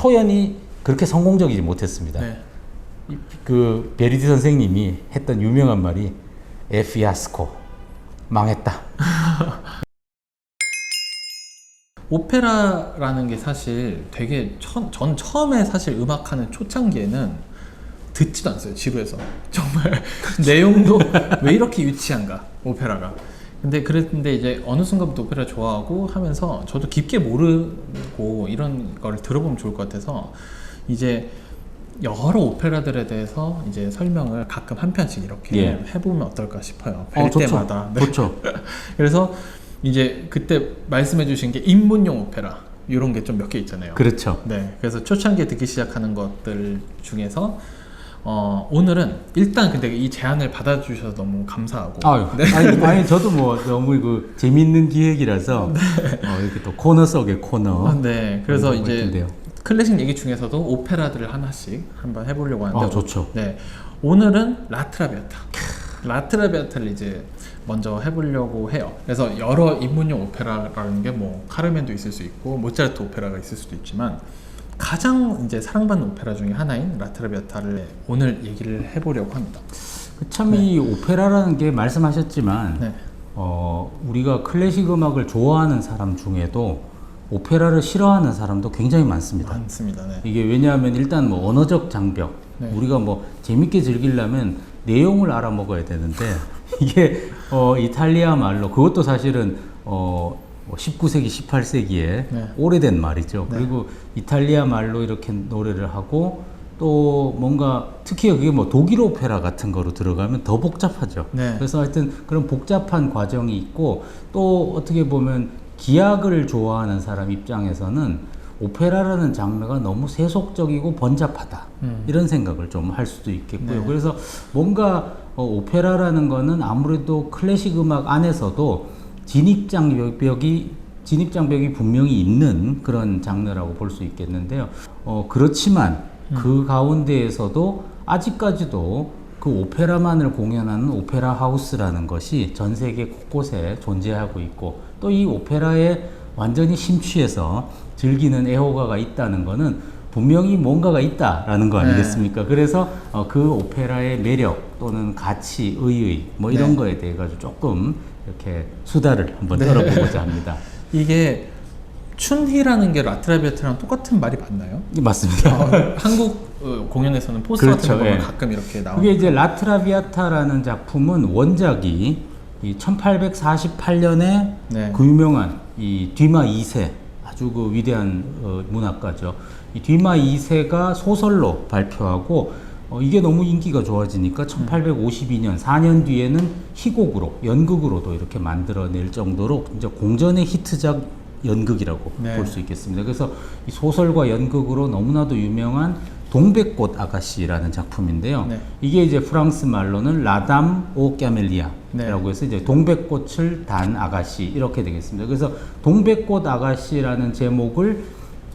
초연이 그렇게 성공적이지 못했습니다. 네. 이- 그 베리디 선생님이 했던 유명한 말이 에피아스코 망했다. 오페라라는 게 사실 되게 처, 전 처음에 사실 음악하는 초창기에는 듣지도 않았어요 지루해서 정말 내용도 왜 이렇게 유치한가 오페라가 근데 그랬는데 이제 어느 순간부터 오페라 좋아하고 하면서 저도 깊게 모르고 이런 거를 들어보면 좋을 것 같아서 이제 여러 오페라들에 대해서 이제 설명을 가끔 한 편씩 이렇게 예. 해보면 어떨까 싶어요 뵐 어, 좋죠. 때마다 네. 좋죠. 그래서 이제 그때 말씀해주신 게 입문용 오페라 이런 게 좀 몇 개 있잖아요. 그렇죠. 네, 그래서 초창기에 듣기 시작하는 것들 중에서 어, 오늘은 일단 근데 이 제안을 받아주셔서 너무 감사하고 아유, 아니, 아니 저도 뭐 너무 그 재밌는 기획이라서 어, 이렇게 또 코너 속의 코너. 아, 네, 그래서 이제 같은데요. 클래식 얘기 중에서도 오페라들을 하나씩 한번 해보려고 하는데 아, 좋죠. 네, 오늘은 라트라비아타. 라트라비아타를 이제 먼저 해보려고 해요. 그래서 여러 입문용 오페라라는 게 뭐 카르멘도 있을 수 있고 모차르트 오페라가 있을 수도 있지만 가장 이제 사랑받는 오페라 중에 하나인 라트라비아타를 오늘 얘기를 해보려고 합니다. 참이 오페라라는 게 말씀하셨지만 네, 어, 우리가 클래식 음악을 좋아하는 사람 중에도 오페라를 싫어하는 사람도 굉장히 많습니다. 많습니다. 네. 이게 왜냐하면 일단 뭐 언어적 장벽 네. 우리가 뭐 재밌게 즐기려면 내용을 알아먹어야 되는데 이게 어 이탈리아 말로 그것도 사실은 어 19세기 18세기에 네. 오래된 말이죠 네. 그리고 이탈리아 말로 이렇게 노래를 하고 또 뭔가 특히 그게 뭐 독일 오페라 같은 거로 들어가면 더 복잡하죠 네. 그래서 하여튼 그런 복잡한 과정이 있고 또 어떻게 보면 기악을 좋아하는 사람 입장에서는 오페라라는 장르가 너무 세속적이고 번잡하다 음. 이런 생각을 좀 할 수도 있겠고요. 네. 그래서 뭔가 어, 오페라라는 거는 아무래도 클래식 음악 안에서도 진입장벽이 진입장벽이 분명히 있는 그런 장르라고 볼 수 있겠는데요. 어, 그렇지만 그 가운데에서도 아직까지도 그 오페라만을 공연하는 오페라 하우스라는 것이 전 세계 곳곳에 존재하고 있고 또 이 오페라에 완전히 심취해서 즐기는 애호가가 있다는 거는 분명히 뭔가가 있다라는 거 네. 아니겠습니까? 그래서 어, 그 오페라의 매력 또는 가치, 의의 뭐 이런 네. 거에 대해 가지고 조금 이렇게 수다를 한번 네. 떨어보고자 합니다. 이게 춘희라는 게 라트라비아타랑 똑같은 말이 맞나요? 네, 맞습니다. 어, 한국 어, 공연에서는 포스터 그렇죠, 같은 거 보면 예. 가끔 이렇게 나오고 그게 이제 라트라비아타라는 작품은 원작이 이 1848년에 네. 그 유명한 이 뒤마 2세 아주 그 위대한 어, 문학가죠. 이 뒤마 2세가 소설로 발표하고 어, 이게 너무 인기가 좋아지니까 1852년 4년 뒤에는 희곡으로 연극으로도 이렇게 만들어낼 정도로 이제 공전의 히트작 연극이라고 네. 볼수 있겠습니다. 그래서 이 소설과 연극으로 너무나도 유명한 동백꽃 아가씨라는 작품인데요. 네. 이게 이제 프랑스 말로는 라담 오 까멜리아라고 네. 해서 이제 동백꽃을 단 아가씨 이렇게 되겠습니다. 그래서 동백꽃 아가씨라는 제목을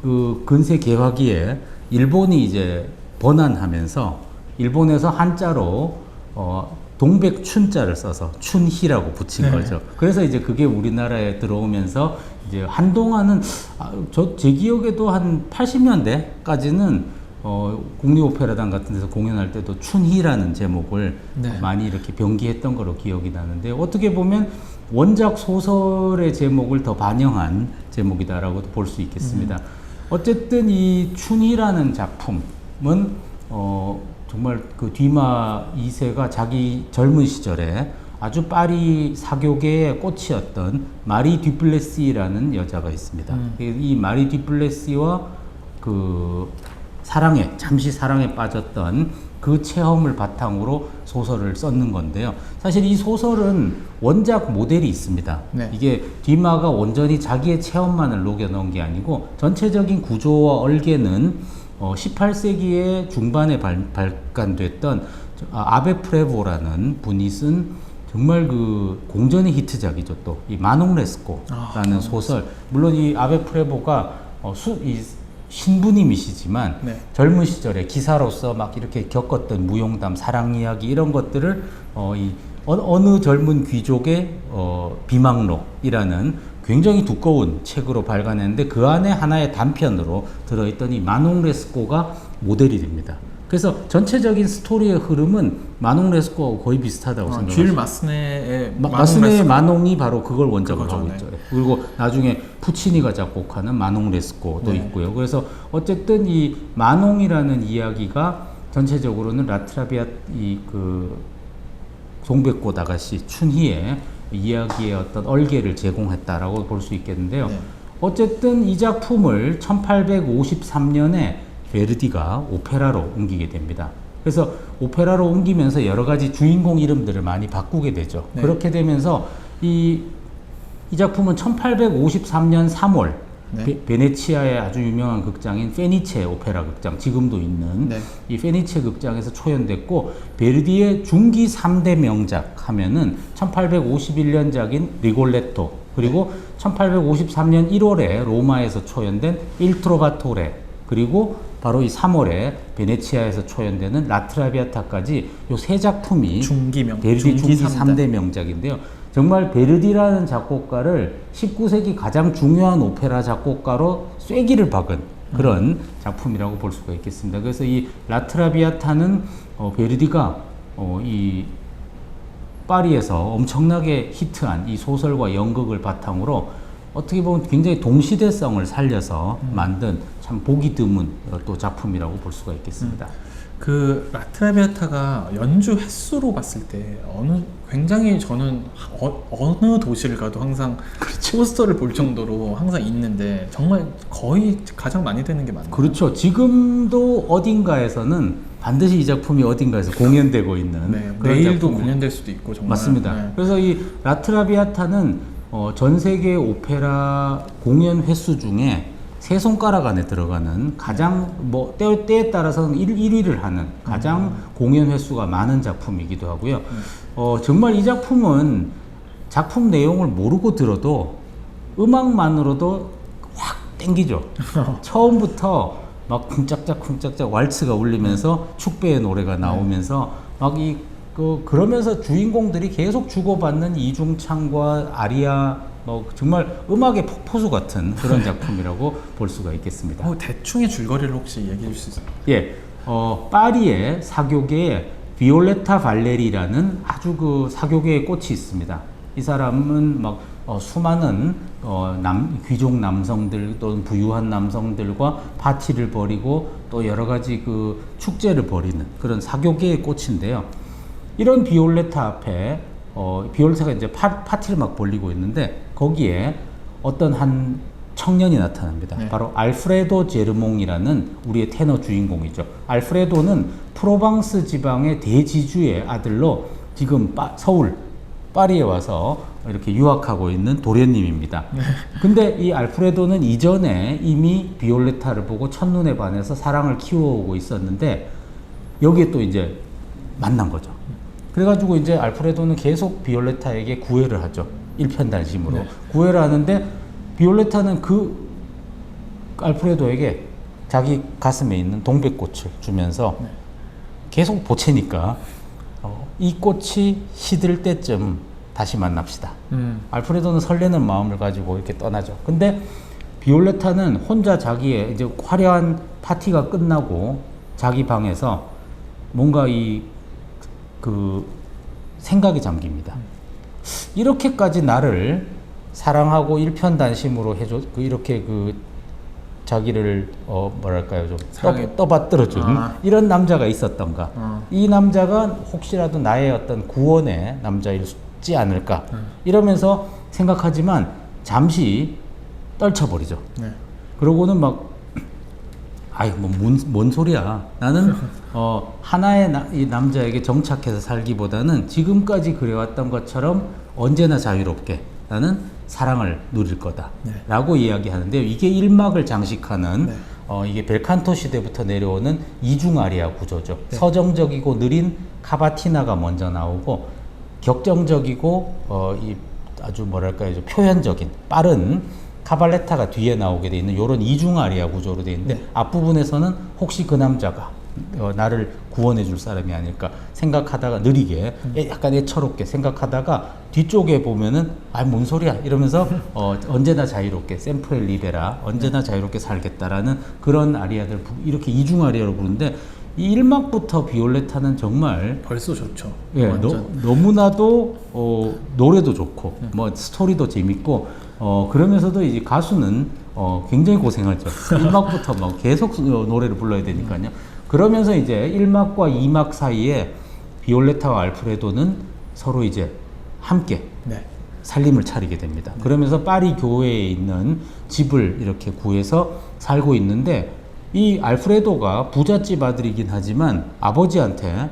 그 근세 개화기에 일본이 이제 번안하면서 일본에서 한자로 어 동백춘자를 써서 춘희라고 붙인 네. 거죠. 그래서 이제 그게 우리나라에 들어오면서 이제 한동안은 아, 저제 기억에도 한 80년대까지는 어, 국립오페라단 같은 데서 공연할 때도 춘희라는 제목을 네. 많이 이렇게 병기했던 거로 기억이 나는데 어떻게 보면 원작 소설의 제목을 더 반영한 제목이다라고도 볼 수 있겠습니다. 어쨌든 이 춘희라는 작품은 어, 정말 그 뒤마 2세가 자기 젊은 시절에 아주 파리 사교계의 꽃이었던 마리 듀플레시라는 여자가 있습니다. 음. 이 마리 듀플레시와 그 사랑에 잠시 사랑에 빠졌던 그 체험을 바탕으로 소설을 썼는 건데요. 사실 이 소설은 원작 모델이 있습니다. 네. 이게 뒤마가 온전히 자기의 체험만을 녹여놓은 게 아니고 전체적인 구조와 얼개는 어, 18세기의 중반에 발, 발간됐던 저- 아, 아베 프레보라는 분이 쓴 정말 그 공전의 히트작이죠 또. 이 마농 레스코라는 아, 소설. 물론 이 아베 프레보가 어, 수, 이 신부님이시지만 네. 젊은 시절에 기사로서 막 이렇게 겪었던 무용담, 사랑 이야기 이런 것들을 어, 이 어, 어느 젊은 귀족의 어, 비망록이라는 굉장히 두꺼운 책으로 발간했는데 그 안에 하나의 단편으로 들어있던 이 마농 레스코가 모델이 됩니다. 그래서 전체적인 스토리의 흐름은 마농 레스코하고 거의 비슷하다고 어, 생각합니다. 줄 마스네의 마, 마농 마스네 레스코. 마농이 바로 그걸 원작으로 하고 네. 있죠. 그리고 나중에 푸치니가 작곡하는 마농 레스코도 네. 있고요. 그래서 어쨌든 이 마농이라는 이야기가 전체적으로는 라트라비아 이 그 동백꽃 아가씨 춘희의 이야기의 어떤 얼개를 제공했다라고 볼 수 있겠는데요. 네. 어쨌든 이 작품을 1853년에 베르디가 오페라로 옮기게 됩니다. 그래서 오페라로 옮기면서 여러 가지 주인공 이름들을 많이 바꾸게 되죠. 네. 그렇게 되면서 이, 이 작품은 1853년 3월 네. 베, 네치아의 아주 유명한 극장인 페니체 오페라 극장 지금도 있는 네. 이 페니체 극장에서 초연됐고 베르디의 중기 3대 명작 하면은 1851년작인 리골레토 그리고 1853년 1월에 로마에서 초연된 일트로바토레 그리고 바로 이 3월에 베네치아에서 초연되는 라트라비아타까지 요 세 작품이 중기 명 베르디 중기 삼대. 3대 명작인데요. 정말 베르디라는 작곡가를 19세기 가장 중요한 오페라 작곡가로 쐐기를 박은 그런 작품이라고 볼 수가 있겠습니다. 그래서 이 라트라비아타는 어, 베르디가 어, 이 파리에서 엄청나게 히트한 이 소설과 연극을 바탕으로 어떻게 보면 굉장히 동시대성을 살려서 만든 참 보기 드문 또 작품이라고 볼 수가 있겠습니다. 그 라트라비아타가 연주 횟수로 봤을 때 어느 굉장히 저는 어, 느 도시를 가도 항상 그렇죠. 포스터를 볼 정도로 항상 있는데 정말 거의 가장 많이 되는 게 맞나요? 그렇죠. 지금도 어딘가에서는 반드시 이 작품이 어딘가에서 공연되고 있는 네, 내일도 작품. 공연될 수도 있고 정말 맞습니다. 네. 그래서 이 라트라비아타는 어, 전 세계 오페라 공연 횟수 중에 세 손가락 안에 들어가는 가장 뭐 때, 때에 따라서는 1, 1위를 하는 가장 음. 공연 횟수가 많은 작품이기도 하고요. 어, 정말 이 작품은 작품 내용을 모르고 들어도 음악만으로도 확 땡기죠. 처음부터 막 쿵짝짝 쿵짝짝 왈츠가 울리면서 축배의 노래가 나오면서 막이 그 그러면서 주인공들이 계속 주고받는 이중창과 아리아 뭐 정말 음악의 폭포수 같은 그런 작품이라고 볼 수가 있겠습니다. 어, 대충의 줄거리를 혹시 얘기해 줄수 있어요? 예, 어, 파리의 사교계에 비올레타 발레리라는 아주 그 사교계의 꽃이 있습니다. 이 사람은 막 어, 수많은 어, 남, 귀족 남성들 또는 부유한 남성들과 파티를 벌이고 또 여러 가지 그 축제를 벌이는 그런 사교계의 꽃인데요. 이런 비올레타 앞에 어, 비올레타가 이제 파, 파티를 막 벌리고 있는데 거기에 어떤 한 청년이 나타납니다. 네. 바로 알프레도 제르몽이라는 우리의 테너 주인공이죠. 알프레도는 프로방스 지방의 대지주의 아들로 지금 파- 서울 파리에 와서 이렇게 유학하고 있는 도련님입니다. 근데 이 알프레도는 이전에 이미 비올레타를 보고 첫눈에 반해서 사랑을 키워오고 있었는데 여기에 또 이제 만난 거죠. 그래가지고 이제 알프레도는 계속 비올레타에게 구애를 하죠. 일편단심으로 네. 구애를 하는데 비올레타는 그 알프레도에게 자기 가슴에 있는 동백꽃을 주면서 네. 계속 보채니까 어, 이 꽃이 시들 때쯤 다시 만납시다. 음. 알프레도는 설레는 마음을 가지고 이렇게 떠나죠. 근데 비올레타는 혼자 자기의 이제 화려한 파티가 끝나고 자기 방에서 뭔가 이 그 생각이 잠깁니다. 이렇게까지 나를 사랑하고 일편단심으로 해줘 그 이렇게 그 자기를 어 뭐랄까요 좀 사랑해- 떠, 떠받들어준 아. 이런 남자가 있었던가 어. 이 남자가 혹시라도 나의 어떤 구원의 남자일지 않을까 음. 이러면서 생각하지만 잠시 떨쳐버리죠. 네. 그러고는 막 아유 뭐뭔 뭔 소리야 나는 어 하나의 나, 이 남자에게 정착해서 살기보다는 지금까지 그래왔던 것처럼 언제나 자유롭게 나는 사랑을 누릴 네. 거다라고 이야기하는데요 이게 일막을 장식하는 네. 어 이게 벨칸토 시대부터 내려오는 이중 아리아 구조죠 네. 서정적이고 느린 카바티나가 먼저 나오고 격정적이고 어 이 아주 뭐랄까요 좀 표현적인 빠른 카발레타가 뒤에 나오게 돼 있는 이런 이중 아리아 구조로 돼 있는데 네. 앞부분에서는 혹시 그 남자가 어, 나를 구원해 줄 사람이 아닐까 생각하다가 느리게 애- 약간 애처롭게 생각하다가 뒤쪽에 보면은 아뭔 소리야 이러면서 어, 언제나 자유롭게 샘프렐 리베라 언제나 자유롭게 살겠다라는 그런 아리아들 부- 이렇게 이중 아리아로 부르는데 이 1막부터 비올레타는 정말 벌써 좋죠. 예. 너, 무나도 어, 노래도 좋고 뭐 스토리도 재밌고 어, 그러면서도 이제 가수는 어, 굉장히 고생하죠. 1막부터 막 계속 어, 노래를 불러야 되니까요. 그러면서 이제 1막과 2막 사이에 비올레타와 알프레도는 서로 이제 함께 네. 살림을 차리게 됩니다. 그러면서 파리 교회에 있는 집을 이렇게 구해서 살고 있는데 이 알프레도가 부잣집 아들이긴 하지만 아버지한테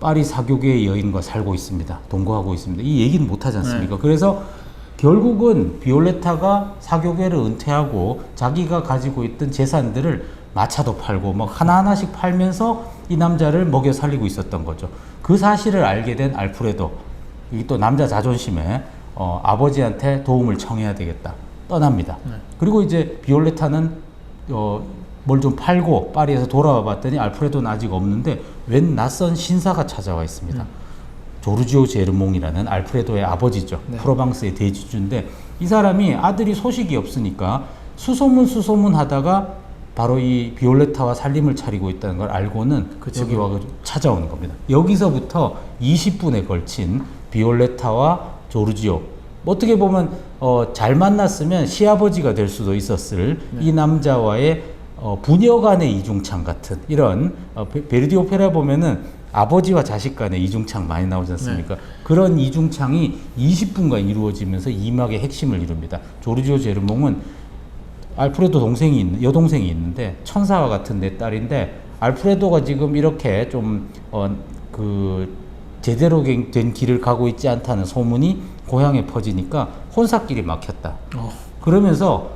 파리 사교계의 여인과 살고 있습니다. 동거하고 있습니다. 이 얘기는 못 하지 않습니까? 그래서 결국은 비올레타가 사교계를 은퇴하고 자기가 가지고 있던 재산들을 마차도 팔고 막 하나하나씩 팔면서 이 남자를 먹여 살리고 있었던 거죠. 그 사실을 알게 된 알프레도 이게 또 남자 자존심에 어, 아버지한테 도움을 청해야 되겠다 떠납니다. 그리고 이제 비올레타는 어, 뭘 좀 팔고 파리에서 돌아와 봤더니 알프레도는 아직 없는데 웬 낯선 신사가 찾아와 있습니다. 조르지오 제르몽이라는 알프레도의 아버지죠. 네. 프로방스의 대지주인데 이 사람이 아들이 소식이 없으니까 수소문 수소문 하다가 바로 이 비올레타와 살림을 차리고 있다는 걸 알고는 그 여기 와 찾아오는 겁니다. 여기서부터 20분에 걸친 비올레타와 조르지오 뭐 어떻게 보면 어, 잘 만났으면 시아버지가 될 수도 있었을 이 남자와의 어, 부녀 간의 이중창 같은 이런 어, 베- 베르디 오페라 보면은 아버지와 자식 간의 이중창 많이 나오지 않습니까? 그런 이중창이 20분간 이루어지면서 이막의 핵심을 이룹니다. 조르지오 제르몽은 알프레도 동생이 있는 여동생이 있는데 천사와 같은 내 딸인데 알프레도가 지금 이렇게 좀어그 제대로 된 길을 가고 있지 않다는 소문이 고향에 퍼지니까 혼사길이 막혔다. 어. 그러면서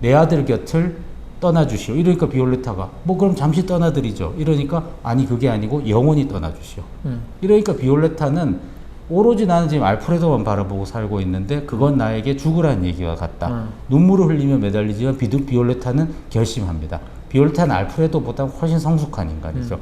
내 아들 곁을 떠나주시오. 이러니까 비올레타가 뭐 그럼 잠시 떠나드리죠. 이러니까 아니 그게 아니고 영원히 떠나주시오. 음. 이러니까 비올레타는 오로지 나는 지금 알프레도만 바라보고 살고 있는데 그건 나에게 죽으라는 얘기와 같다. 음. 눈물을 흘리며 매달리지만 비두 비올레타는 결심합니다. 비올레타는 알프레도보다 훨씬 성숙한 인간이죠.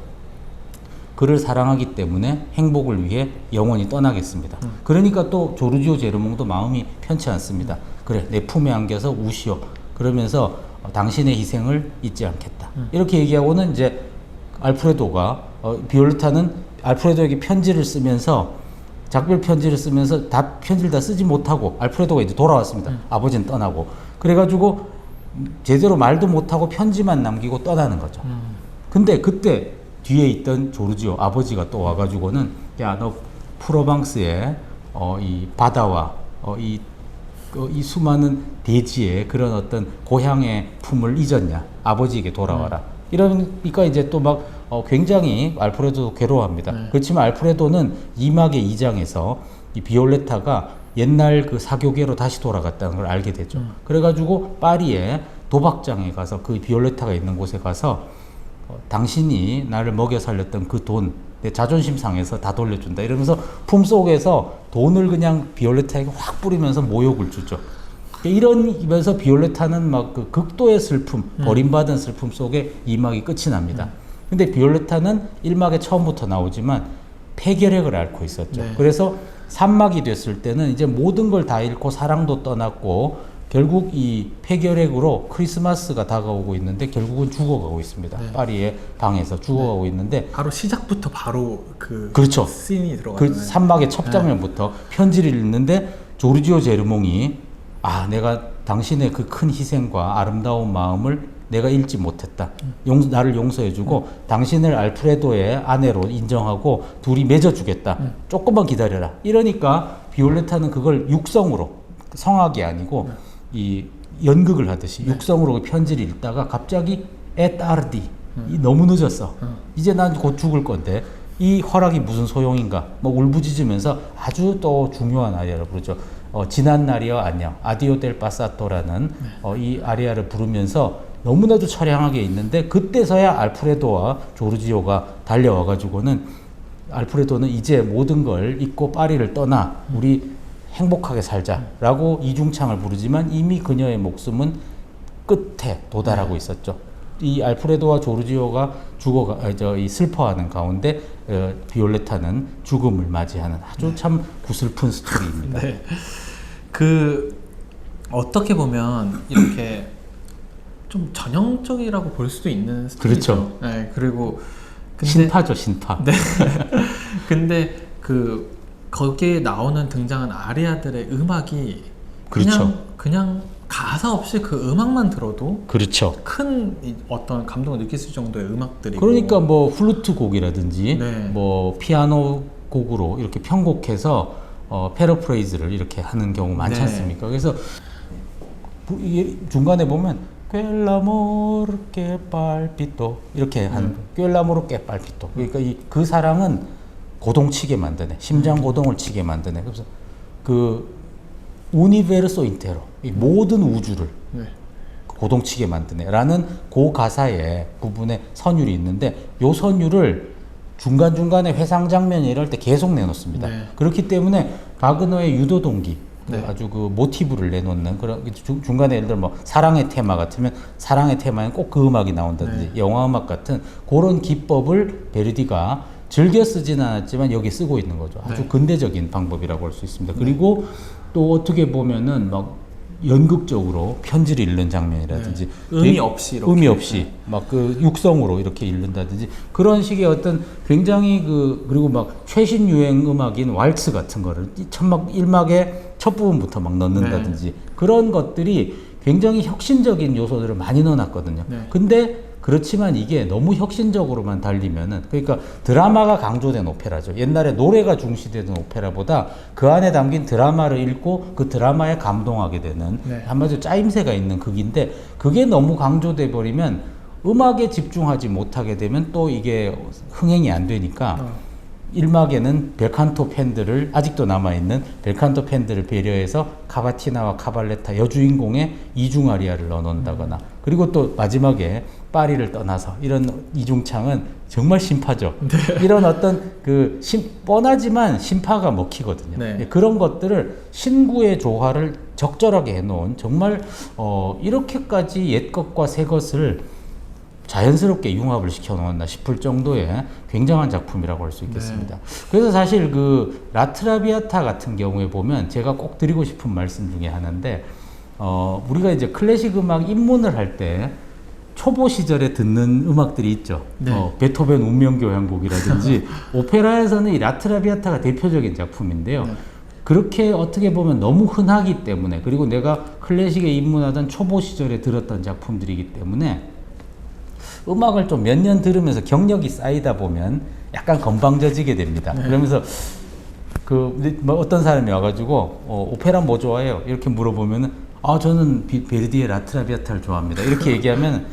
그를 사랑하기 때문에 행복을 위해 영원히 떠나겠습니다. 그러니까 또 조르지오 제르몽도 마음이 편치 않습니다. 그래 내 품에 안겨서 우시오. 그러면서 어, 당신의 희생을 잊지 않겠다. 이렇게 얘기하고는 이제 알프레도가 어, 비올레타는 알프레도에게 편지를 쓰면서 작별 편지를 쓰면서 다 편지를 다 쓰지 못하고 알프레도가 이제 돌아왔습니다. 아버지는 떠나고 그래가지고 제대로 말도 못하고 편지만 남기고 떠나는 거죠. 음. 근데 그때 뒤에 있던 조르지오 아버지가 또 와가지고는 야 너 프로방스의 어, 이 바다와 어, 이, 어, 이 수많은 대지의 그런 어떤 고향의 품을 잊었냐 아버지에게 돌아와라 이러니까 이제 또막 어, 굉장히 알프레도도 괴로워합니다. 네. 그렇지만 알프레도는 이막의 이장에서 이 비올레타가 옛날 그 사교계로 다시 돌아갔다는 걸 알게 되죠. 음. 그래가지고 파리에 도박장에 가서 그 비올레타가 있는 곳에 가서 어, 당신이 나를 먹여 살렸던 그 돈, 내 자존심 상해서 다 돌려준다. 이러면서 품 속에서 돈을 그냥 비올레타에게 확 뿌리면서 모욕을 주죠. 이러면서 비올레타는 막 그 극도의 슬픔, 버림받은 슬픔 속에 이막이 끝이 납니다. 근데 비올레타는 1막에 처음부터 나오지만 폐결핵을 앓고 있었죠. 네. 그래서 3막이 됐을 때는 이제 모든 걸 다 잃고 사랑도 떠났고 결국 이 폐결핵으로 크리스마스가 다가오고 있는데 결국은 죽어가고 있습니다. 네. 파리의 방에서 죽어가고 있는데 바로 시작부터 바로 그 그렇죠. 씬이 그 들어가요. 3막의 첫 장면부터 편지를 읽는데 조르지오 제르몽이 아 내가 당신의 그 큰 희생과 아름다운 마음을 내가 읽지 못했다. 용, 나를 용서해주고 당신을 알프레도의 아내로 인정하고 둘이 맺어주겠다. 조금만 기다려라. 이러니까 비올레타는 그걸 육성으로 성악이 아니고 이 연극을 하듯이 육성으로 그 편지를 읽다가 갑자기 에따르디 이 너무 늦었어. 이제 난 곧 죽을 건데 이 허락이 무슨 소용인가? 뭐 울부짖으면서 아주 또 중요한 아리아를 부르죠. 어, 지난 날이여 안녕, 아디오 델 파사토라는 어, 이 아리아를 부르면서 너무나도 처량하게 있는데 그때서야 알프레도와 조르지오가 달려와 가지고는 알프레도는 이제 모든 걸 잊고 파리를 떠나 우리 행복하게 살자라고 이중창을 부르지만 이미 그녀의 목숨은 끝에 도달하고 있었죠. 이 알프레도와 조르지오가 죽어가 아, 저이 슬퍼하는 가운데 어, 비올레타는 죽음을 맞이하는 아주 참 구슬픈 스토리입니다. 네. 그 어떻게 보면 이렇게 좀 전형적이라고 볼 수도 있는 스토리죠. 그렇죠. 네. 그리고 근데 신파죠, 신파. 네. 근데 그 거기에 나오는 등장한 아리아들의 음악이 그냥 그렇죠. 그냥 가사 없이 그 음악만 들어도 그렇죠. 큰 이- 어떤 감동을 느낄 수 정도의 음악들이고 그러니까 뭐 플루트 곡이라든지 네. 뭐 피아노 곡으로 이렇게 편곡해서 어, 패러프레이즈를 이렇게 하는 경우 많지 네. 않습니까? 그래서 중간에 보면 꿰라모르 깨빨피또 이렇게 한 음. 꿰라모르 깨빨피또 그러니까 이 그 사랑은 고동치게 만드네 음. 심장 고동을 치게 만드네 그래서 그 우니베르소 인테로 이 모든 우주를 네. 고동치게 만드네라는 그 가사의 부분에 선율이 있는데 요 선율을 중간 중간에 회상 장면이 이럴 때 계속 내놓습니다. 네. 그렇기 때문에 바그너의 유도 동기 그 네. 아주 그 모티브를 내놓는 그런 그 중, 중간에 예를 들어 뭐 사랑의 테마 같으면 사랑의 테마엔 꼭 그 음악이 나온다든지 네. 영화 음악 같은 그런 기법을 베르디가 즐겨 쓰지는 않았지만 여기 쓰고 있는 거죠. 아주 네. 근대적인 방법이라고 할 수 있습니다. 그리고 또 어떻게 보면은 막 연극적으로 편지를 읽는 장면이라든지 네. 의미 없이 이렇게. 의미 없이 막그 육성으로 이렇게 읽는다든지 그런 식의 어떤 굉장히 그 그리고 막 최신 유행 음악인 왈츠 같은 거를 이 첫막 일막의 첫 부분부터 막 넣는다든지 네. 그런 것들이 굉장히 혁신적인 요소들을 많이 넣어놨거든요. 네. 근데 그렇지만 이게 너무 혁신적으로만 달리면은 그러니까 드라마가 강조된 오페라죠. 옛날에 노래가 중시되던 오페라보다 그 안에 담긴 드라마를 읽고 그 드라마에 감동하게 되는 네. 한마디로 짜임새가 있는 극인데 그게 너무 강조돼 버리면 음악에 집중하지 못하게 되면 또 이게 흥행이 안 되니까 어. 일막에는 벨칸토 팬들을 아직도 남아 있는 벨칸토 팬들을 배려해서 카바티나와 카발레타 여주인공의 이중 아리아를 넣어놓는다거나 그리고 또 마지막에 파리를 떠나서 이런 이중창은 정말 심파죠. 이런 어떤 그 심, 뻔하지만 심파가 먹히거든요. 네. 예, 그런 것들을 신구의 조화를 적절하게 해놓은 정말 어, 이렇게까지 옛 것과 새 것을 자연스럽게 융합을 시켜 놓았나 싶을 정도의 굉장한 작품이라고 할 수 있겠습니다. 그래서 사실 그 라트라비아타 같은 경우에 보면 제가 꼭 드리고 싶은 말씀 중에 하나인데 어, 우리가 이제 클래식 음악 입문을 할때 초보 시절에 듣는 음악들이 있죠. 네. 어, 베토벤 운명교향곡이라든지 오페라에서는 이 라트라비아타가 대표적인 작품인데요. 네. 그렇게 어떻게 보면 너무 흔하기 때문에 그리고 내가 클래식에 입문하던 초보 시절에 들었던 작품들이기 때문에 음악을 좀 몇 년 들으면서 경력이 쌓이다 보면 약간 건방져지게 됩니다. 그러면서 그 뭐 어떤 사람이 와가지고 어, 오페라 뭐 좋아해요? 이렇게 물어보면은 아 저는 비, 베르디의 라트라비아타를 좋아합니다. 이렇게 얘기하면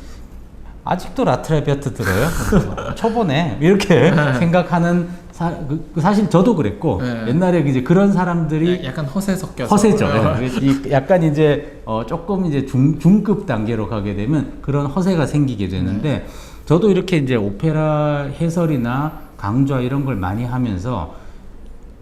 아직도 라트라비아타 들어요? 초보네 이렇게 생각하는 사, 그, 그 사실 저도 그랬고 네. 옛날에 이제 그런 사람들이 약간 허세 섞여서 허세죠. 어. 예. 이 약간 이제 어 조금 이제 중, 중급 단계로 가게 되면 그런 허세가 생기게 되는데 네. 저도 이렇게 이제 오페라 해설이나 강좌 이런 걸 많이 하면서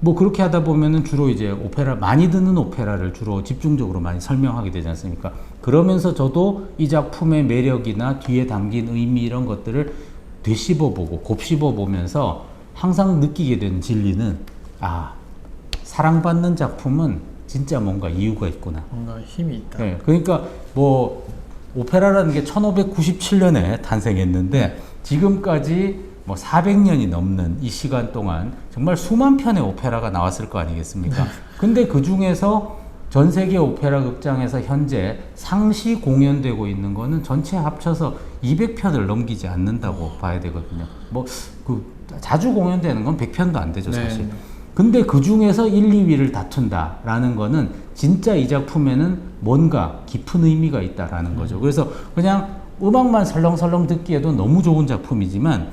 뭐 그렇게 하다 보면은 주로 이제 오페라 많이 듣는 오페라를 주로 집중적으로 많이 설명하게 되지 않습니까? 그러면서 저도 이 작품의 매력이나 뒤에 담긴 의미 이런 것들을 되씹어 보고 곱씹어 보면서 항상 느끼게 되는 진리는 아 사랑받는 작품은 진짜 뭔가 이유가 있구나. 뭔가 힘이 있다. 네, 그러니까 뭐 오페라라는 게 1597년에 탄생했는데 지금까지 뭐 400년이 넘는 이 시간 동안 정말 수만 편의 오페라가 나왔을 거 아니겠습니까? 근데 그 중에서 전 세계 오페라 극장에서 현재 상시 공연되고 있는 거는 전체 합쳐서 200편을 넘기지 않는다고 봐야 되거든요. 뭐 그 자주 공연되는 건 100편도 안 되죠, 네. 사실. 근데 그 중에서 1, 2위를 다툰다라는 거는 진짜 이 작품에는 뭔가 깊은 의미가 있다라는 거죠. 그래서 그냥 음악만 설렁설렁 듣기에도 너무 좋은 작품이지만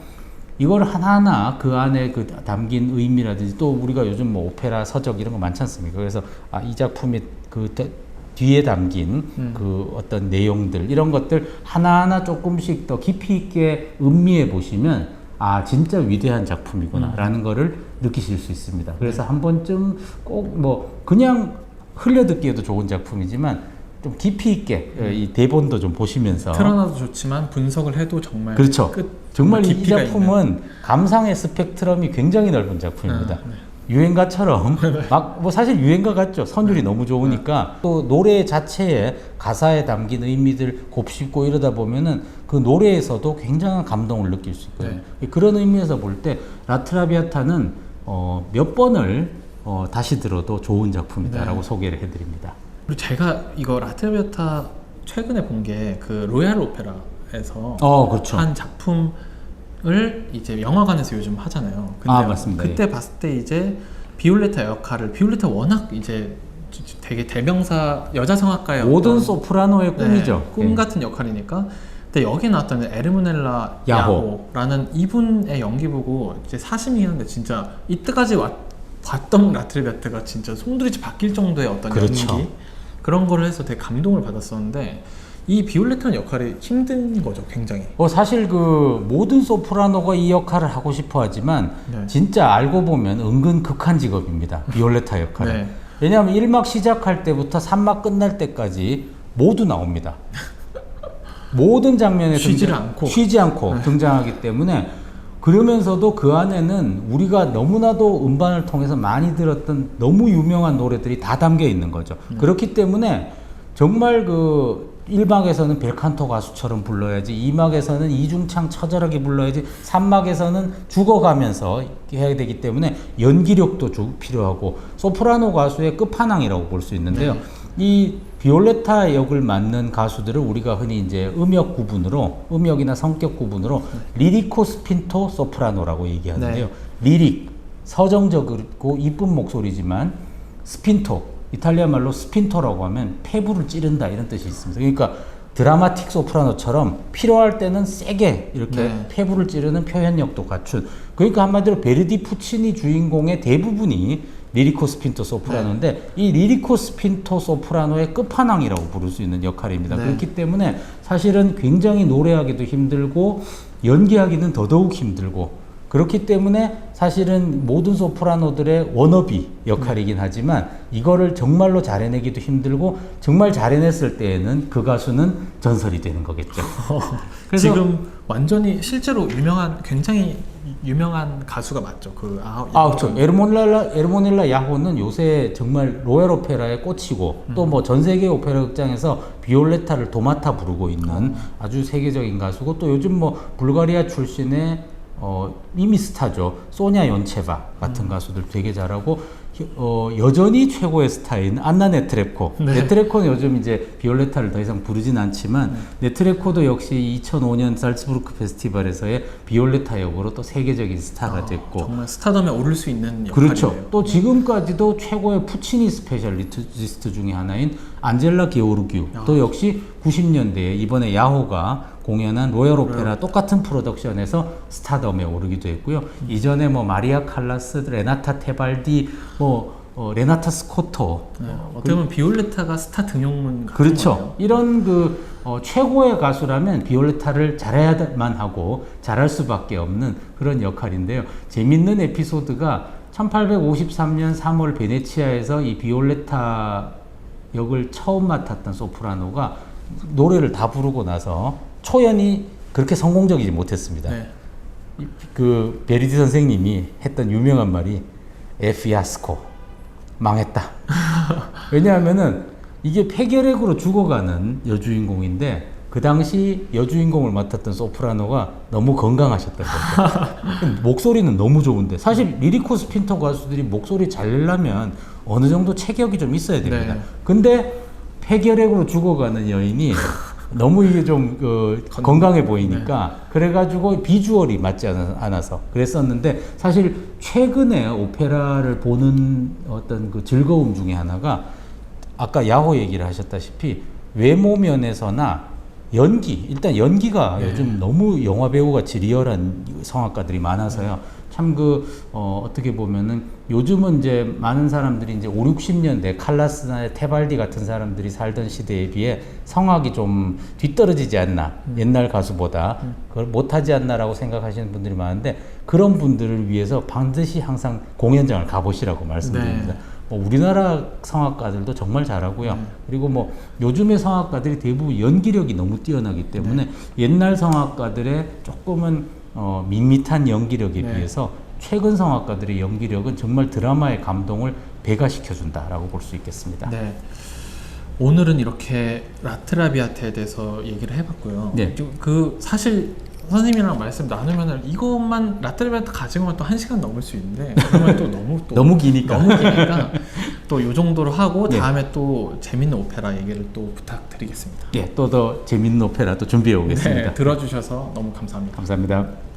이걸 하나하나 그 안에 그 담긴 의미라든지 또 우리가 요즘 뭐 오페라 서적 이런 거 많지 않습니까? 그래서 아, 이 작품이 그 더- 뒤에 담긴 음. 그 어떤 내용들 이런 것들 하나하나 조금씩 더 깊이 있게 음미해 보시면 아 진짜 위대한 작품이구나라는 거를 느끼실 수 있습니다. 그래서 한 번쯤 꼭 뭐 그냥 흘려 듣기에도 좋은 작품이지만 좀 깊이 있게 어, 이 대본도 좀 보시면서 틀어놔도 좋지만 분석을 해도 정말 그렇죠. 끝 정말 이 작품은 감상의 스펙트럼이 굉장히 넓은 작품입니다. 아, 네. 유행가처럼 막 뭐 사실 유행가 같죠. 선율이 너무 좋으니까 또 노래 자체에 가사에 담긴 의미들 곱씹고 이러다 보면은 그 노래에서도 굉장한 감동을 느낄 수 있거든요. 그런 의미에서 볼 때 라트라비아타는 어, 몇 번을 어, 다시 들어도 좋은 작품이다라고 네. 소개를 해드립니다. 그리고 제가 이거 라트비아타 최근에 본 게 그 로얄 오페라에서 어, 그렇죠. 한 작품 을 이제 영화관에서 요즘 하잖아요. 근데 아, 맞습니다. 그때 봤을 때 이제 비올레타 역할을 비올레타 워낙 이제 되게 대명사 여자 성악가의 모든 소프라노의 꿈이죠. 네, 꿈 예. 같은 역할이니까. 근데 여기 나왔던 에르모넬라 야호. 야호 라는 이분의 연기 보고 이제 사심이 하는데 진짜 이때까지 왔, 봤던 라트리베트가 진짜 송두리째 바뀔 정도의 어떤 그렇죠. 연기 그런 거를 해서 되게 감동을 받았었는데 이 비올레타는 역할이 힘든 거죠, 굉장히. 어, 사실 그 모든 소프라노가 이 역할을 하고 싶어 하지만 네. 진짜 알고 보면 은근 극한 직업입니다. 비올레타 역할은. 네. 왜냐하면 1막 시작할 때부터 3막 끝날 때까지 모두 나옵니다. 모든 장면에 등장- 않고. 쉬지 않고 등장하기 때문에 그러면서도 그 안에는 우리가 너무나도 음반을 통해서 많이 들었던 너무 유명한 노래들이 다 담겨 있는 거죠. 그렇기 때문에 정말 그 1막에서는 벨칸토 가수처럼 불러야지 2막에서는 이중창 처절하게 불러야지 3막에서는 죽어가면서 해야 되기 때문에 연기력도 주- 필요하고 소프라노 가수의 끝판왕이라고 볼 수 있는데요. 이 비올레타 역을 맡는 가수들을 우리가 흔히 이제 음역 구분으로 음역이나 성격 구분으로 리리코 스핀토 소프라노라고 얘기하는데요. 네. 리릭 서정적이고 이쁜 목소리지만 스핀토 이탈리아 말로 스핀토라고 하면 폐부를 찌른다 이런 뜻이 있습니다. 그러니까 드라마틱 소프라노처럼 필요할 때는 세게 이렇게 네. 폐부를 찌르는 표현력도 갖춘 그러니까 한마디로 베르디 푸치니 주인공의 대부분이 리리코 스핀토 소프라노인데 네. 이 리리코 스핀토 소프라노의 끝판왕이라고 부를 수 있는 역할입니다. 네. 그렇기 때문에 사실은 굉장히 노래하기도 힘들고 연기하기는 더더욱 힘들고 그렇기 때문에 사실은 모든 소프라노들의 워너비 역할이긴 하지만 이거를 정말로 잘해내기도 힘들고 정말 잘해냈을 때에는 그 가수는 전설이 되는 거겠죠. 그래서- 지금 완전히 실제로 유명한 굉장히 유명한 가수가 맞죠. 그 아, 아, 그렇죠. 에르모넬라 에르모넬라 야호는 요새 정말 로얄 오페라의 꽃이고 또뭐 전 세계 오페라 극장에서 비올레타를 도맡아 부르고 있는 아주 세계적인 가수고 또 요즘 뭐 불가리아 출신의 어 이미 스타죠. 소냐 연체바 같은 가수들 되게 잘하고 히- 어 여전히 최고의 스타인 안나 네트레코. 네. 네트레코는 요즘 이제 비올레타를 더 이상 부르진 않지만 네트레코도 역시 2005년 살츠부르크 페스티벌에서의 비올레타 역으로 또 세계적인 스타가 됐고 정말 스타덤에 오를 수 있는 역할이에요. 그렇죠. 또 지금까지도 최고의 푸치니 스페셜리스트 중에 하나인 안젤라 게오르규 또 역시 90년대에 이번에 야호가 공연한 로얄 오페라 똑같은 프로덕션에서 스타덤에 오르기도 했고요. 이전에 뭐 마리아 칼라스, 레나타 테발디, 뭐 어, 레나타 스코토 네, 어떻게 보면 비올레타가 스타 등용문 같은 그렇죠. 거예요. 이런 그 어, 최고의 가수라면 비올레타를 잘해야만 하고 잘할 수밖에 없는 그런 역할인데요. 재밌는 에피소드가 1853년 3월 베네치아에서 이 비올레타 역을 처음 맡았던 소프라노가 노래를 다 부르고 나서 초연이 그렇게 성공적이지 못했습니다. 네. 이- 그 베리디 선생님이 했던 유명한 말이 에피아스코 망했다. 왜냐하면은 이게 폐결핵으로 죽어가는 여주인공인데 그 당시 여주인공을 맡았던 소프라노가 너무 건강하셨던 거죠. 목소리는 너무 좋은데 사실 리리코 스핀터 가수들이 목소리 잘 내려면 어느 정도 체격이 좀 있어야 됩니다. 네. 근데 폐결핵으로 죽어가는 여인이 너무 이게 좀 그, 건- 건강해 보이니까 그래가지고 비주얼이 맞지 않아- 않아서 그랬었는데 사실 최근에 오페라를 보는 어떤 그 즐거움 중에 하나가 아까 야호 얘기를 하셨다시피 외모 면에서나 연기 일단 연기가 네. 요즘 너무 영화 배우 같이 리얼한 성악가들이 많아서요 참그 어, 어떻게 보면은 요즘은 이제 많은 사람들이 이제 5, 60년대 칼라스나 테발디 같은 사람들이 살던 시대에 비해 성악이 좀 뒤떨어지지 않나 옛날 가수보다 그걸 못하지 않나라고 생각하시는 분들이 많은데 그런 분들을 위해서 반드시 항상 공연장을 가보시라고 말씀드립니다. 네. 뭐 우리나라 성악가들도 정말 잘하고요. 그리고 뭐 요즘의 성악가들이 대부분 연기력이 너무 뛰어나기 때문에 옛날 성악가들의 조금은 어, 밋밋한 연기력에 네. 비해서 최근 성악가들의 연기력은 정말 드라마의 감동을 배가시켜 준다라고 볼 수 있겠습니다. 네. 오늘은 이렇게 라트라비아테에 대해서 얘기를 해봤고요. 네. 좀그 사실 선생님이랑 말씀 나누면은 이것만 라트라비아테 가지고만 또 한 시간 넘을 수 있는데 그러면 또 너무 또 너무 기니까. 너무 기니까 또 요 정도로 하고 네. 다음에 또 재밌는 오페라 얘기를 또 부탁드리겠습니다. 예, 또더 재밌는 오페라 또 준비해 오겠습니다. 네, 들어주셔서 너무 감사합니다. 감사합니다.